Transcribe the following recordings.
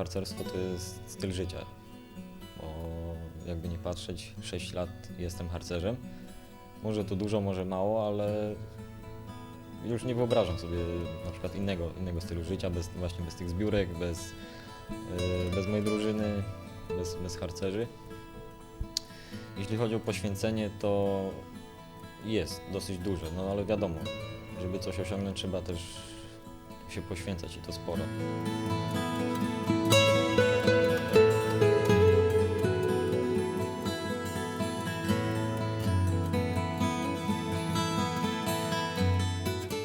harcerstwo to jest styl życia. Bo jakby nie patrzeć, 6 lat jestem harcerzem. Może to dużo, może mało, ale już nie wyobrażam sobie na przykład innego, innego stylu życia, bez, właśnie bez tych zbiórek, bez, yy, bez mojej drużyny, bez, bez harcerzy. Jeśli chodzi o poświęcenie, to jest dosyć duże, no ale wiadomo, żeby coś osiągnąć, trzeba też się poświęcać i to sporo.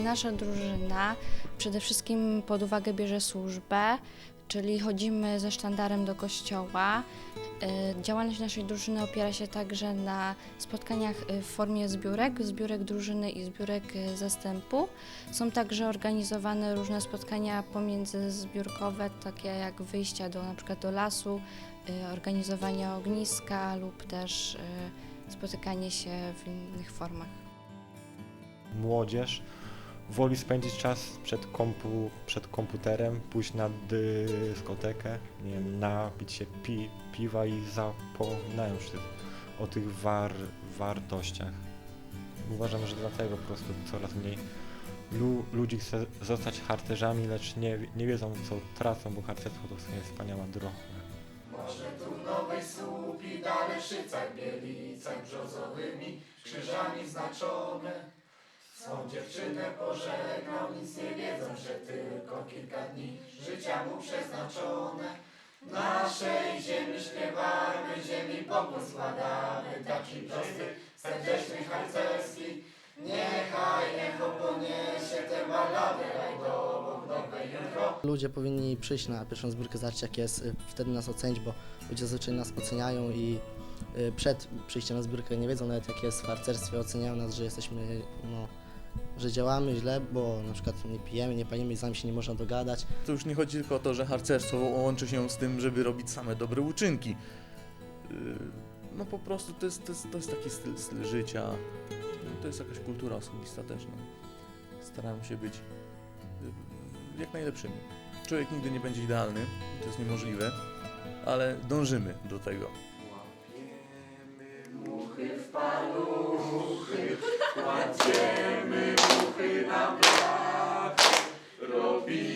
Nasza drużyna przede wszystkim pod uwagę bierze służbę, czyli chodzimy ze sztandarem do kościoła. Y, Działalność naszej drużyny opiera się także na spotkaniach y, w formie zbiórek, zbiórek drużyny i zbiórek y, zastępu. Są także organizowane różne spotkania pomiędzy zbiórkowe, takie jak wyjścia do, na przykład do lasu, organizowanie ogniska lub też spotykanie się w innych formach. młodzież woli spędzić czas przed, kompu, przed komputerem, pójść na dyskotekę, nie wiem, napić się pi, piwa i zapominają już o tych war, wartościach. Uważam, że dlatego po prostu coraz mniej lu, ludzi chce zostać harcerzami, lecz nie, nie wiedzą co tracą, bo harcerstwo to w sumie wspaniała droga. Może tu nowej słupi, daleszycach, bielicach brzozowymi, krzyżami znaczone. Swą dziewczynę pożegnał, nic nie wiedzą, że tylko kilka dni życia mu przeznaczone. Naszej ziemi śpiewamy, ziemi pokłon składamy, taki prosty, serdeczny, harcerski. Niechaj, niech poniesie tę balladę rajdową, nowe jutro. Ludzie powinni przyjść na pierwszą zbiórkę, zobaczyć jak jest, y, wtedy nas ocenić, bo ludzie zazwyczaj nas oceniają i y, przed przyjściem na zbiórkę nie wiedzą nawet jak jest w harcerstwie, oceniają nas, że jesteśmy, no, że działamy źle, bo na przykład nie pijemy, nie palimy i z nami się nie można dogadać. To już nie chodzi tylko o to, że harcerstwo łączy się z tym, żeby robić same dobre uczynki. Yy, No po prostu to jest, to jest, to jest taki styl, styl życia, to jest jakaś kultura osobista też. No. Staram się być yy, jak najlepszymi. Człowiek nigdy nie będzie idealny, to jest niemożliwe, ale dążymy do tego. Muchy w paluchy, kładziemy be.